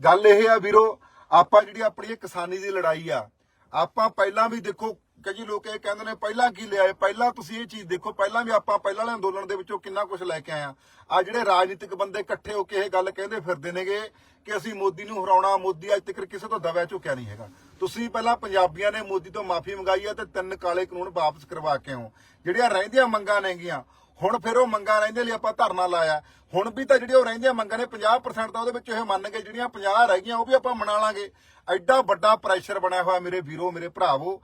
ਗੱਲ ਇਹ ਆ ਵੀਰੋ, ਆਪਾਂ ਜਿਹੜੀ ਆਪਣੀ ਕਿਸਾਨੀ ਦੀ ਲੜਾਈ ਆ, ਆਪਾਂ ਪਹਿਲਾਂ ਵੀ ਦੇਖੋ ਕਈ ਲੋਕ ਇਹ ਕਹਿੰਦੇ ਨੇ, ਪਹਿਲਾਂ ਕੀ ਲਿਆਏ ਪਹਿਲਾਂ ਤੁਸੀਂ ਇਹ ਚੀਜ਼ ਦੇਖੋ, ਪਹਿਲਾਂ ਵੀ ਆਪਾਂ ਪਹਿਲਾਂ ਵਾਲੇ ਅੰਦੋਲਨ ਦੇ ਵਿੱਚੋਂ ਕਿੰਨਾ ਕੁਝ ਲੈ ਕੇ ਆਏ ਆ। ਆ ਜਿਹੜੇ ਰਾਜਨੀਤਿਕ ਬੰਦੇ ਇਕੱਠੇ ਹੋ ਕੇ ਇਹ ਗੱਲ ਕਹਿੰਦੇ ਫਿਰਦੇ ਨੇਗੇ ਕਿ ਅਸੀਂ ਮੋਦੀ ਨੂੰ ਹਰਾਉਣਾ, ਮੋਦੀ ਅੱਜ ਤੱਕ ਕਿਸੇ ਤੋਂ ਦਬਿਆ ਝੁਕਿਆ ਨਹੀਂ ਹੈਗਾ। ਤੁਸੀਂ ਪਹਿਲਾਂ ਪੰਜਾਬੀਆਂ ਨੇ ਮੋਦੀ ਤੋਂ ਮਾਫੀ ਮੰਗਾਈ ਹੈ ਤੇ ਤਿੰਨ ਕਾਲੇ ਕਾਨੂੰਨ ਵਾਪਸ ਕਰਵਾ ਕੇ ਆਓ। ਜਿਹੜੀਆਂ ਰਹਿੰਦੀਆਂ ਮੰਗਾਂ ਨੇਗੀਆਂ ਹੁਣ ਫਿਰ ਉਹ ਮੰਗਾਂ ਰਹਿੰਦੇ ਲਈ ਆਪਾਂ ਧਰਨਾ ਲਾਇਆ। ਹੁਣ ਵੀ ਤਾਂ ਜਿਹੜੀਆਂ ਉਹ ਰਹਿੰਦੀਆਂ ਮੰਗਾਂ ਨੇ 50% ਤਾਂ ਉਹਦੇ ਵਿੱਚ ਇਹ ਮੰਨ ਗਏ, ਜਿਹੜੀਆਂ 50 ਰਹਿ ਗਈਆਂ, ਉਹ ਵੀ ਆਪਾਂ ਮਨਾ ਲਾਂਗੇ। ਐਡਾ ਵੱਡਾ ਪ੍ਰੈਸ਼ਰ ਬਣਿਆ ਹੋਇਆ ਮੇਰੇ ਵੀਰੋ, ਮੇਰੇ ਭਰਾਵੋ।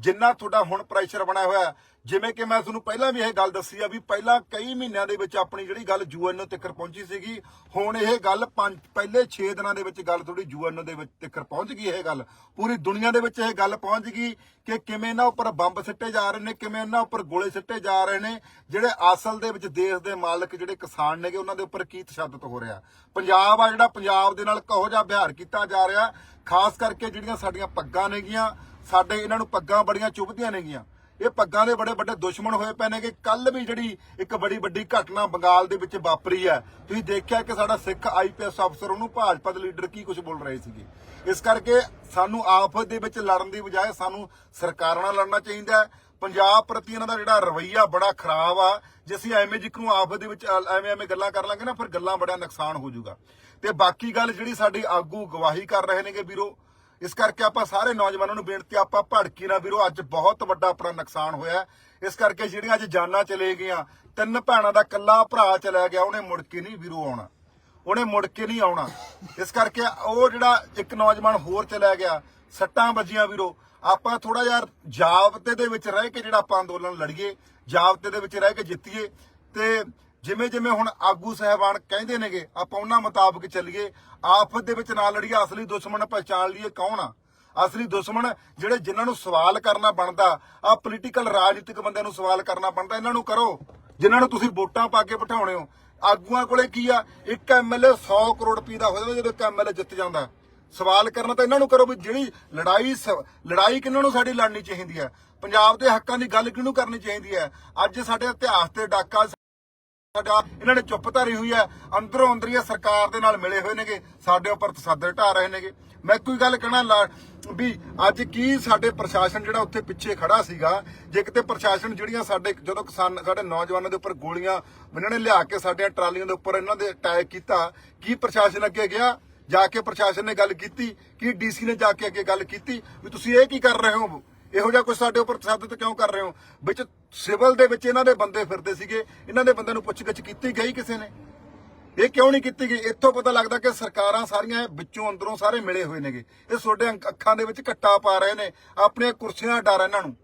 ਜਿੰਨਾ ਤੁਹਾਡਾ ਹੁਣ ਪ੍ਰੈਸ਼ਰ ਬਣਿਆ ਹੋਇਆ ਜਿਵੇਂ ਕਿ ਮੈਂ ਤੁਹਾਨੂੰ ਪਹਿਲਾਂ ਵੀ ਇਹ ਗੱਲ ਦੱਸੀ ਆ ਵੀ ਪਹਿਲਾਂ ਕਈ ਮਹੀਨਿਆਂ ਦੇ ਵਿੱਚ ਆਪਣੀ ਜਿਹੜੀ ਗੱਲ ਯੂਐਨਓ ਤੱਕ ਪਹੁੰਚੀ ਸੀਗੀ, ਹੁਣ ਇਹ ਗੱਲ ਪੰਜ, ਪਹਿਲੇ 6 ਦਿਨਾਂ ਦੇ ਵਿੱਚ ਗੱਲ ਥੋੜੀ ਯੂਐਨਓ ਦੇ ਵਿੱਚ ਤੱਕ ਪਹੁੰਚ ਗਈ ਇਹ ਗੱਲ। ਪੂਰੀ ਦੁਨੀਆ ਦੇ ਵਿੱਚ ਇਹ ਗੱਲ ਪਹੁੰਚ ਗਈ ਕਿ ਕਿਵੇਂ ਇਹਨਾਂ ਉੱਪਰ ਬੰਬ ਸਿੱਟੇ ਜਾ ਰਹੇ ਨੇ, ਕਿਵੇਂ ਇਹਨਾਂ ਉੱਪਰ ਗੋਲੇ ਸਿੱਟੇ ਜਾ ਰਹੇ ਨੇ, ਜਿਹੜੇ ਅਸਲ ਦੇ ਵਿੱਚ ਦੇਸ਼ ਦੇ ਮਾਲਕ ਜਿਹੜੇ ਕਿਸਾਨ ਨੇਗੇ, ਉਹਨਾਂ ਦੇ ਉੱਪਰ ਕੀ ਤਸ਼ੱਦਦ ਹੋ ਰਿਹਾ। ਪੰਜਾਬ ਆ ਜਿਹੜਾ, ਪੰਜਾਬ ਦੇ ਨਾਲ ਕਹੋ ਜਿਹਾ ਵਿਹਾਰ ਕੀਤਾ ਜਾ ਰਿਹਾ, ਖਾਸ ਕਰਕੇ ਜਿਹੜੀਆਂ ਸਾਡੀਆਂ ਪੱਗਾਂ ਨੇਗੀਆਂ ਸਾਡੇ ਇਹਨਾਂ ਨੂੰ ਪੱਗਾਂ ਬੜੀਆਂ ਚੁਭਦੀਆਂ ਨੇਗੀਆਂ। ਇਹ ਪੱਗਾਂ ਦੇ ਬੜੇ ਵੱਡੇ ਦੁਸ਼ਮਣ ਹੋਏ ਪਏ ਨੇ ਕਿ ਕੱਲ ਵੀ ਜਿਹੜੀ ਇੱਕ ਬੜੀ ਵੱਡੀ ਘਟਨਾ ਬੰਗਾਲ ਦੇ ਵਿੱਚ ਵਾਪਰੀ ਹੈ। ਤੁਸੀਂ ਦੇਖਿਆ ਕਿ ਸਾਡਾ ਸਿੱਖ ਆਈਪੀਐਸ ਅਫਸਰ, ਉਹਨੂੰ ਭਾਜਪਾ ਦੇ ਲੀਡਰ ਕੀ ਕੁਝ ਬੋਲ ਰਹੇ ਸੀਗੇ। ਇਸ ਕਰਕੇ ਸਾਨੂੰ ਆਫਤ ਦੇ ਵਿੱਚ ਲੜਨ ਦੀ ਬਜਾਏ ਸਾਨੂੰ ਸਰਕਾਰਾਂ ਨਾਲ ਲੜਨਾ ਚਾਹੀਦਾ ਹੈ। ਪੰਜਾਬ ਪ੍ਰਤੀ ਇਹਨਾਂ ਦਾ ਜਿਹੜਾ ਰਵੱਈਆ ਬੜਾ ਖਰਾਬ ਆ। ਜੇ ਅਸੀਂ ਐਵੇਂ ਜਿੱਕ ਨੂੰ ਆਫਤ ਦੇ ਵਿੱਚ, ਐਵੇਂ ਐਵੇਂ ਗੱਲਾਂ ਕਰ ਲਾਂਗੇ ਨਾ, ਫਿਰ ਗੱਲਾਂ ਬੜਾ ਨੁਕਸਾਨ ਹੋ ਜਾਊਗਾ। ਤੇ ਬਾਕੀ ਗੱਲ ਜਿਹੜੀ ਸਾਡੀ ਆਗੂ ਗਵਾਹੀ ਕਰ ਰਹੇ ਨੇਗੇ ਵੀਰੋ ਇਸ ਕਰਕੇ ਆਪਾਂ ਸਾਰੇ ਨੌਜਵਾਨਾਂ ਨੂੰ ਬੇਨਤੀ ਆਪਾਂ ਭੜਕੀ ਨਾ ਵੀਰੋ, ਅੱਜ ਬਹੁਤ ਵੱਡਾ ਆਪਣਾ ਨੁਕਸਾਨ ਹੋਇਆ। ਇਸ ਕਰਕੇ ਜਿਹੜੀਆਂ ਅੱਜ ਜਾਨਾਂ ਚਲੇ ਗਈਆਂ, ਤਿੰਨ ਭੈਣਾਂ ਦਾ ਕੱਲਾ ਭਰਾ ਚਲਾ ਗਿਆ, ਉਹਨੇ ਮੁੜ ਕੇ ਨਹੀਂ ਵੀਰੋ ਆਉਣਾ। ਉਹਨੇ ਮੁੜ ਕੇ ਨਹੀਂ ਆਉਣਾ। ਇਸ ਕਰਕੇ ਉਹ ਜਿਹੜਾ ਇੱਕ ਨੌਜਵਾਨ ਹੋਰ ਚਲਾ ਗਿਆ, ਸੱਟਾਂ ਵੱਜੀਆਂ ਵੀਰੋ। ਆਪਾਂ ਥੋੜਾ ਯਾਰ ਜਾਬਤੇ ਦੇ ਵਿੱਚ ਰਹਿ ਕੇ ਜਿਹੜਾ ਆਪਾਂ ਅੰਦੋਲਨ ਲੜੀਏ, ਜਾਬਤੇ ਦੇ ਵਿੱਚ ਰਹਿ ਕੇ ਜਿੱਤੀਏ। ਤੇ ਜਿਵੇਂ ਜਿਵੇਂ ਹੁਣ ਆਗੂ ਸਹਿਬਾਨ ਕਹਿੰਦੇ ਨੇਗੇ, ਆਪਾਂ ਉਹਨਾਂ ਮੁਤਾਬਕ ਚੱਲੀਏ। ਆਫਤ ਦੇ ਵਿੱਚ ਨਾ ਲੜੀਏ, ਅਸਲੀ ਦੁਸ਼ਮਣ ਪਛਾਣ ਲਈਏ ਕੌਣ ਆ? ਅਸਲੀ ਦੁਸ਼ਮਣ ਜਿਹੜੇ ਜਿਨ੍ਹਾਂ ਨੂੰ ਸਵਾਲ ਕਰਨਾ ਬਣਦਾ ਆ ਪੋਲੀਟੀਕਲ ਰਾਜਨੀਤਿਕ ਬੰਦਿਆਂ ਨੂੰ ਸਵਾਲ ਕਰਨਾ ਬਣਦਾ, ਇਹਨਾਂ ਨੂੰ ਕਰੋ। ਜਿਨ੍ਹਾਂ ਨੂੰ ਤੁਸੀਂ ਵੋਟਾਂ ਪਾ ਕੇ ਬਿਠਾਉਣੇ ਹੋ। ਆਗੂਆਂ ਕੋਲੇ ਕੀ ਆ? ਇੱਕ ਐਮਐਲਏ 100 ਕਰੋੜ ਰੁਪਏ ਦਾ ਹੋ ਜਾਂਦਾ ਜਦੋਂ ਇੱਕ ਐਮਐਲਏ ਜਿੱਤ ਜਾਂਦਾ। ਸਵਾਲ ਕਰਨਾ ਤਾਂ ਇਹਨਾਂ ਨੂੰ ਕਰੋ ਵੀ ਜਿਹੜੀ ਲੜਾਈ ਲੜਾਈ ਕਿਹਨਾਂ ਨੂੰ ਸਾਡੀ ਲੜਨੀ ਚਾਹੀਦੀ ਹੈ? ਪੰਜਾਬ ਦੇ ਹੱਕਾਂ ਦੀ ਗੱਲ ਕਿਹਨੂੰ ਕਰਨੀ ਚਾਹੀਦੀ ਹੈ? ਅੱਜ ਸਾਡੇ ਇਤਿਹਾਸ ਤੇ ਡਾਕਾ ਸਾਡਾ, ਇਹਨਾਂ ਨੇ ਚੁੱਪ ਧਾਰੀ ਹੋਈ ਹੈ। ਅੰਦਰੋਂ ਅੰਦਰ ਸਰਕਾਰ ਦੇ ਨਾਲ ਮਿਲੇ ਹੋਏ ਨੇਗੇ। ਸਾਡੇ ਉੱਪਰ ਤਸੱਦਦ ਢਾ ਰਹੇ ਨੇਗੇ। ਮੈਂ ਕੋਈ ਗੱਲ ਕਹਿਣਾ ਵੀ ਅੱਜ ਕੀ ਸਾਡੇ ਪ੍ਰਸ਼ਾਸਨ ਜਿਹੜਾ ਉੱਥੇ ਪਿੱਛੇ ਖੜਾ ਸੀਗਾ, ਜੇ ਕਿਤੇ ਪ੍ਰਸ਼ਾਸਨ ਜਿਹੜੀਆਂ ਸਾਡੇ ਜਦੋਂ ਕਿਸਾਨ ਸਾਡੇ ਨੌਜਵਾਨਾਂ ਦੇ ਉੱਪਰ ਗੋਲੀਆਂ ਇਹਨਾਂ ਨੇ ਲਿਆ ਕੇ ਸਾਡੀਆਂ ਟਰਾਲੀਆਂ ਦੇ ਉੱਪਰ ਇਹਨਾਂ ਦੇ ਅਟੈਕ ਕੀਤਾ, ਕੀ ਪ੍ਰਸ਼ਾਸਨ ਅੱਗੇ ਗਿਆ? ਜਾ ਕੇ ਪ੍ਰਸ਼ਾਸਨ ਨੇ ਗੱਲ ਕੀਤੀ? ਕੀ ਡੀਸੀ ਨੇ ਜਾ ਕੇ ਅੱਗੇ ਗੱਲ ਕੀਤੀ? ਵੀ ਤੁਸੀਂ ਇਹ ਕੀ ਕਰ ਰਹੇ ਹੋ? ਇਹੋ ਜਿਹਾ ਕੁਝ ਸਾਡੇ ਉੱਪਰ ਤਸੱਦਦ ਕਿਉਂ ਕਰ ਰਹੇ ਹੋ? ਵਿੱਚ ਸਿਵਲ ਦੇ ਵਿੱਚ ਇਹਨਾਂ ਦੇ ਬੰਦੇ ਫਿਰਦੇ ਸੀਗੇ, ਇਹਨਾਂ ਦੇ ਬੰਦਿਆਂ ਨੂੰ ਪੁੱਛਗਿੱਛ ਕੀਤੀ ਗਈ ਕਿਸੇ ਨੇ? ਇਹ ਕਿਉਂ ਨਹੀਂ ਕੀਤੀ ਗਈ? ਇੱਥੋਂ ਪਤਾ ਲੱਗਦਾ ਕਿ ਸਰਕਾਰਾਂ ਸਾਰੀਆਂ ਵਿੱਚੋਂ ਅੰਦਰੋਂ ਸਾਰੇ ਮਿਲੇ ਹੋਏ ਨੇਗੇ। ਇਹ ਤੁਹਾਡੇ ਅੱਖਾਂ ਦੇ ਵਿੱਚ ਘੱਟਾ ਪਾ ਰਹੇ ਨੇ ਆਪਣੀਆਂ ਕੁਰਸੀਆਂ ਦਾ ਡਰ ਇਹਨਾਂ ਨੂੰ।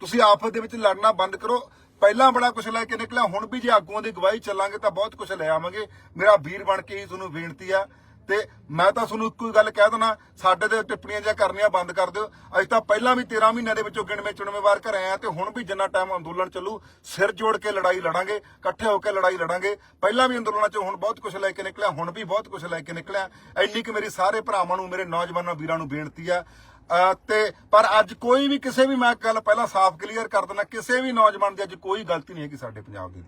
ਤੁਸੀਂ ਆਫਤ ਦੇ ਵਿੱਚ ਲੜਨਾ ਬੰਦ ਕਰੋ। ਪਹਿਲਾਂ ਬੜਾ ਕੁਝ ਲੈ ਕੇ ਨਿਕਲਿਆ, ਹੁਣ ਵੀ ਜੇ ਆਗੂਆਂ ਦੀ ਗਵਾਹੀ ਚੱਲਾਂਗੇ ਤਾਂ ਬਹੁਤ ਕੁਝ ਲੈ ਆਵਾਂਗੇ। ਮੇਰਾ ਵੀਰ ਬਣ ਕੇ ਹੀ ਤੁਹਾਨੂੰ ਬੇਨਤੀ ਆ ਤੇ ਮੈਂ ਤਾਂ ਤੁਹਾਨੂੰ ਇੱਕੋ ਹੀ ਗੱਲ ਕਹਿ ਦਣਾ ਸਾਡੇ ਤੇ ਟਿੱਪਣੀਆਂ ਜਿਹਾ ਕਰਨੀਆਂ ਬੰਦ ਕਰ ਦਿਓ। ਅਸੀਂ ਤਾਂ ਪਹਿਲਾਂ ਵੀ 13 ਮਹੀਨਿਆਂ ਦੇ ਵਿੱਚੋਂ ਗਿਣਵੇਂ ਚੁਣਵੇਂ ਵਾਰ ਘਰੇ ਆਏ ਆ ਤੇ ਹੁਣ ਵੀ ਜਿੰਨਾ ਟਾਈਮ ਅੰਦੋਲਨ ਚੱਲੂ, ਸਿਰ ਜੋੜ ਕੇ ਲੜਾਈ ਲੜਾਂਗੇ, ਇਕੱਠੇ ਹੋ ਕੇ ਲੜਾਈ ਲੜਾਂਗੇ। ਪਹਿਲਾਂ ਵੀ ਅੰਦੋਲਨਾਂ 'ਚੋਂ ਹੁਣ ਬਹੁਤ ਕੁਝ ਲੈ ਕੇ ਨਿਕਲਿਆ, ਹੁਣ ਵੀ ਬਹੁਤ ਕੁਝ ਲੈ ਕੇ ਨਿਕਲਿਆ। ਇੰਨੀ ਕਿ ਮੇਰੀ ਸਾਰੇ ਭਰਾਵਾਂ ਨੂੰ, ਮੇਰੇ ਨੌਜਵਾਨਾਂ, ਵੀਰਾਂ ਨੂੰ ਬੇਨਤੀ ਆ। ਅਹ ਤੇ ਪਰ ਅੱਜ ਕੋਈ ਵੀ ਕਿਸੇ ਵੀ, ਮੈਂ ਗੱਲ ਪਹਿਲਾਂ ਸਾਫ਼ ਕਲੀਅਰ ਕਰ ਦਿੰਦਾ, ਕਿਸੇ ਵੀ ਨੌਜਵਾਨ ਦੀ ਅੱਜ ਕੋਈ ਗਲਤੀ ਨਹੀਂ ਹੈਗੀ ਸਾਡੇ ਪੰਜਾਬ ਦੀ।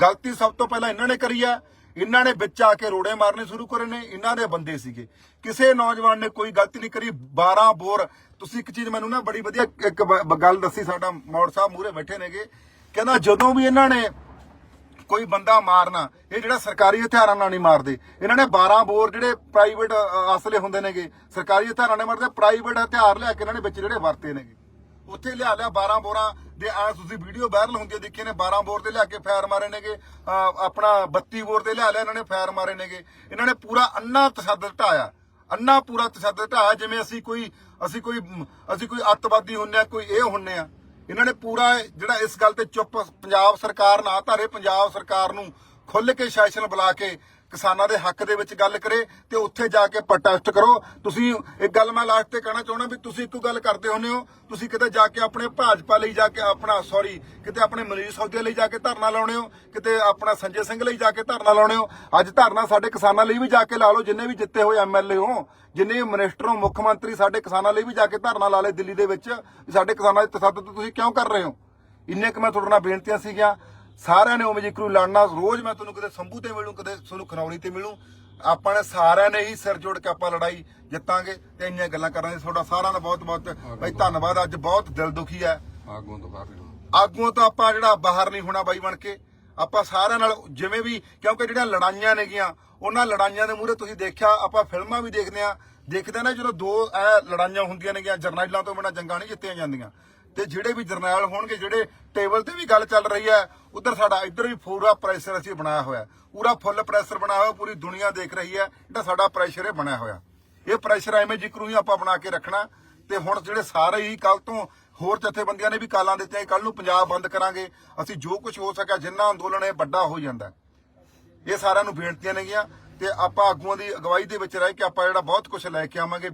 ਗਲਤੀ ਸਭ ਤੋਂ ਪਹਿਲਾਂ ਇਹਨਾਂ ਨੇ ਕਰੀ ਆ। ਇਹਨਾਂ ਨੇ ਵਿੱਚ ਆ ਕੇ ਰੋੜੇ ਮਾਰਨੇ ਸ਼ੁਰੂ ਕਰੇ ਨੇ, ਇਹਨਾਂ ਦੇ ਬੰਦੇ ਸੀਗੇ। ਕਿਸੇ ਨੌਜਵਾਨ ਨੇ ਕੋਈ ਗਲਤੀ ਨਹੀਂ ਕਰੀ 12 ਬੋਰ। ਤੁਸੀਂ ਇੱਕ ਚੀਜ਼ ਮੈਨੂੰ ਨਾ ਬੜੀ ਵਧੀਆ ਇੱਕ ਗੱਲ ਦੱਸੀ ਸਾਡਾ ਮੌੜ ਸਾਹਿਬ ਮੂਰੇ ਬੈਠੇ ਨੇਗੇ। ਕਹਿੰਦਾ ਜਦੋਂ ਵੀ ਇਹਨਾਂ ਨੇ ਕੋਈ ਬੰਦਾ ਮਾਰਨਾ, ਇਹ ਜਿਹੜਾ ਸਰਕਾਰੀ ਹਥਿਆਰਾਂ ਨਾਲ ਨਹੀਂ ਮਾਰਦੇ, ਇਹਨਾਂ ਨੇ 12 ਬੋਰ ਜਿਹੜੇ ਪ੍ਰਾਈਵੇਟ ਅਸਲੇ ਹੁੰਦੇ ਨੇਗੇ, ਸਰਕਾਰੀ ਹਥਿਆਰਾਂ ਨਾਲ ਮਾਰਦੇ ਪ੍ਰਾਈਵੇਟ ਹਥਿਆਰ ਲਿਆ ਕੇ ਇਹਨਾਂ ਨੇ ਵਿੱਚ ਜਿਹੜੇ ਵਰਤੇ ਨੇਗੇ। ਉੱਥੇ ਲਿਆ ਲਿਆ 12 ਬੋਰਾਂ ਦੇ ਆ ਤੁਸੀਂ ਵੀਡੀਓ ਵਾਇਰਲ ਹੁੰਦੀ ਹੈ ਦੇਖੀ ਨੇ 12 ਬੋਰ ਦੇ ਲਿਆ ਕੇ ਫਾਇਰ ਮਾਰੇ ਨੇਗੇ। ਆਪਣਾ 32 ਬੋਰ ਦੇ ਲਿਆ ਲਿਆ ਇਹਨਾਂ ਨੇ ਫਾਇਰ ਮਾਰੇ ਨੇਗੇ। ਇਹਨਾਂ ਨੇ ਪੂਰਾ ਅੰਨਾ ਤਸ਼ੱਦਦ ਢਾਇਆ। ਅੰਨਾ ਪੂਰਾ ਤਸ਼ੱਦਦ ਢਾਇਆ, ਜਿਵੇਂ ਅਸੀਂ ਕੋਈ ਅਸੀਂ ਕੋਈ ਅਸੀਂ ਕੋਈ ਅੱਤਵਾਦੀ ਹੁੰਨੇ ਆ, ਕੋਈ ਇਹ ਹੁੰਨੇ ਆ। ਇਹਨਾਂ ਨੇ ਪੂਰਾ ਜਿਹੜਾ ਇਸ ਗੱਲ ਤੇ ਚੁੱਪ ਪੰਜਾਬ ਸਰਕਾਰ ਨਾ ਧਾਰੇ, ਪੰਜਾਬ ਸਰਕਾਰ ਨੂੰ ਖੁੱਲ ਕੇ ਸੈਸ਼ਨ ਬੁਲਾ ਕੇ ਕਿਸਾਨਾਂ ਦੇ ਹੱਕ ਦੇ ਵਿੱਚ ਗੱਲ ਕਰੇ ਤੇ ਉੱਥੇ ਜਾ ਕੇ ਪ੍ਰੋਟੈਸਟ ਕਰੋ। ਤੁਸੀਂ ਇੱਕ ਗੱਲ ਮੈਂ ਲਾਸਟ ਤੇ ਕਹਿਣਾ ਚਾਹੁੰਦਾ ਵੀ ਤੁਸੀਂ ਇੱਕੋ ਗੱਲ ਕਰਦੇ ਹੁੰਦੇ ਹੋ। ਤੁਸੀਂ ਕਿਤੇ ਜਾ ਕੇ ਆਪਣੇ ਭਾਜਪਾ ਲਈ ਜਾ ਕੇ ਆਪਣਾ ਸੌਰੀ ਕਿਤੇ ਆਪਣੇ ਮਨੀਸ਼ ਸੌਦੇ ਲਈ ਜਾ ਕੇ ਧਰਨਾ ਲਾਉਣੇ ਹੋ, ਕਿਤੇ ਆਪਣਾ ਸੰਜੇ ਸਿੰਘ ਲਈ ਜਾ ਕੇ ਧਰਨਾ ਲਾਉਣੇ ਹੋ। ਅੱਜ ਧਰਨਾ ਸਾਡੇ ਕਿਸਾਨਾਂ ਲਈ ਵੀ ਜਾ ਕੇ ਲਾ ਲਓ, ਜਿੰਨੇ ਵੀ ਜਿੱਤੇ ਹੋਏ ਐਮਐਲਏ ਹੋ, ਜਿੰਨੇ ਵੀ ਮਿਨਿਸਟਰ ਹੋ, ਮੁੱਖ ਮੰਤਰੀ ਸਾਡੇ ਕਿਸਾਨਾਂ ਲਈ ਵੀ ਜਾ ਕੇ ਧਰਨਾ ਲਾ ਲਏ ਦਿੱਲੀ ਦੇ ਵਿੱਚ ਸਾਡੇ ਕਿਸਾਨਾਂ ਦੇ ਤਸੱਦਦ ਤੁਸੀਂ ਕਿਉਂ ਕਰ ਰਹੇ ਹੋ? ਇੰਨੇ ਕੁ ਮੈਂ ਤੁਹਾਡੇ ਨਾਲ ਬੇਨਤੀਆਂ ਸੀਗੀਆਂ। ਸਾਰਿਆਂ ਨੇ ਉਵੇਂ ਜਿਕਰੂ ਲੜਨਾ ਰੋਜ਼ ਮੈਂ ਤੁਹਾਨੂੰ ਕਦੇ ਸੰਭੂ ਤੇ ਮਿਲੂੰ ਕਦੇ ਤੁਹਾਨੂੰ ਖਨੌਰੀ ਤੇ ਮਿਲੂੰ। ਆਪਾਂ ਨੇ ਸਾਰਿਆਂ ਨੇ ਹੀ ਸਿਰ ਜੋੜ ਕੇ ਆਪਾਂ ਲੜਾਈ ਜਿੱਤਾਂਗੇ ਤੇ ਇੰਨੀਆਂ ਗੱਲਾਂ ਕਰਾਂਗੇ। ਤੁਹਾਡਾ ਸਾਰਿਆਂ ਦਾ ਬਹੁਤ ਬਹੁਤ ਬਾਈ ਧੰਨਵਾਦ। ਅੱਜ ਬਹੁਤ ਦਿਲ ਦੁਖੀ ਹੈ। ਆਗੂਆਂ ਤੋਂ ਬਾਹਰ ਆਗੂਆਂ ਤੋਂ ਆਪਾਂ ਜਿਹੜਾ ਬਾਹਰ ਨਹੀਂ ਹੋਣਾ ਬਾਈ ਬਣ ਕੇ। ਆਪਾਂ ਸਾਰਿਆਂ ਨਾਲ ਜਿਵੇਂ ਵੀ ਕਿਉਂਕਿ ਜਿਹੜੀਆਂ ਲੜਾਈਆਂ ਨੇਗੀਆਂ ਉਹਨਾਂ ਲੜਾਈਆਂ ਦੇ ਮੂਹਰੇ ਤੁਸੀਂ ਦੇਖਿਆ ਆਪਾਂ ਫਿਲਮਾਂ ਵੀ ਦੇਖਦੇ ਆ ਦੇਖਦੇ ਨਾ ਜਦੋਂ ਦੋ ਇਹ ਲੜਾਈਆਂ ਹੁੰਦੀਆਂ ਨੇਗੀਆਂ ਜਰਨੈਲਾਂ ਤੋਂ ਬਿਨਾਂ ਜੰਗਾਂ ਨਹੀਂ ਜਿੱਤੀਆਂ ਜਾਂਦੀਆਂ। ਤੇ ਜਿਹੜੇ ਵੀ ਜਰਨੈਲ ਹੋਣਗੇ, ਜਿਹੜੇ ਟੇਬਲ ਤੇ ਵੀ ਗੱਲ ਚੱਲ ਰਹੀ ਹੈ, ਉਧਰ ਸਾਡਾ ਇੱਧਰ ਵੀ ਪੂਰਾ ਪ੍ਰੈਸ਼ਰ ਅਸੀਂ ਬਣਾਇਆ ਹੋਇਆ ਪੂਰਾ ਫੁੱਲ ਪ੍ਰੈਸ਼ਰ ਬਣਾਇਆ ਹੋਇਆ, ਪੂਰੀ ਦੁਨੀਆ ਦੇਖ ਰਹੀ ਹੈ, ਜਿਹੜਾ ਸਾਡਾ ਪ੍ਰੈਸ਼ਰ ਇਹ ਬਣਿਆ ਹੋਇਆ। ਇਹ ਪ੍ਰੈਸ਼ਰ ਐਵੇਂ ਜਿਕਰੂ ਹੀ ਆਪਾਂ ਬਣਾ ਕੇ ਰੱਖਣਾ। ਤੇ ਹੁਣ ਜਿਹੜੇ ਸਾਰੇ ਹੀ ਕੱਲ ਤੋਂ ਹੋਰ ਜਥੇਬੰਦੀਆਂ ਨੇ ਵੀ ਕਾਲਾਂ ਦਿੱਤੀਆਂ ਕੱਲ ਨੂੰ ਪੰਜਾਬ ਬੰਦ ਕਰਾਂਗੇ। ਅਸੀਂ ਜੋ ਕੁਝ ਹੋ ਸਕਿਆ, ਜਿੰਨਾ ਅੰਦੋਲਨ ਇਹ ਵੱਡਾ ਹੋ ਜਾਂਦਾ। ਇਹ ਸਾਰਿਆਂ ਨੂੰ ਬੇਨਤੀਆਂ ਨੇਗੀਆਂ। ਤੇ ਆਪਾਂ ਆਗੂਆਂ ਦੀ ਅਗਵਾਈ ਦੇ ਵਿੱਚ ਰਹਿ ਕੇ ਆਪਾਂ ਜਿਹੜਾ ਬਹੁਤ ਕੁਝ ਲੈ ਕੇ ਆਵਾਂਗੇ।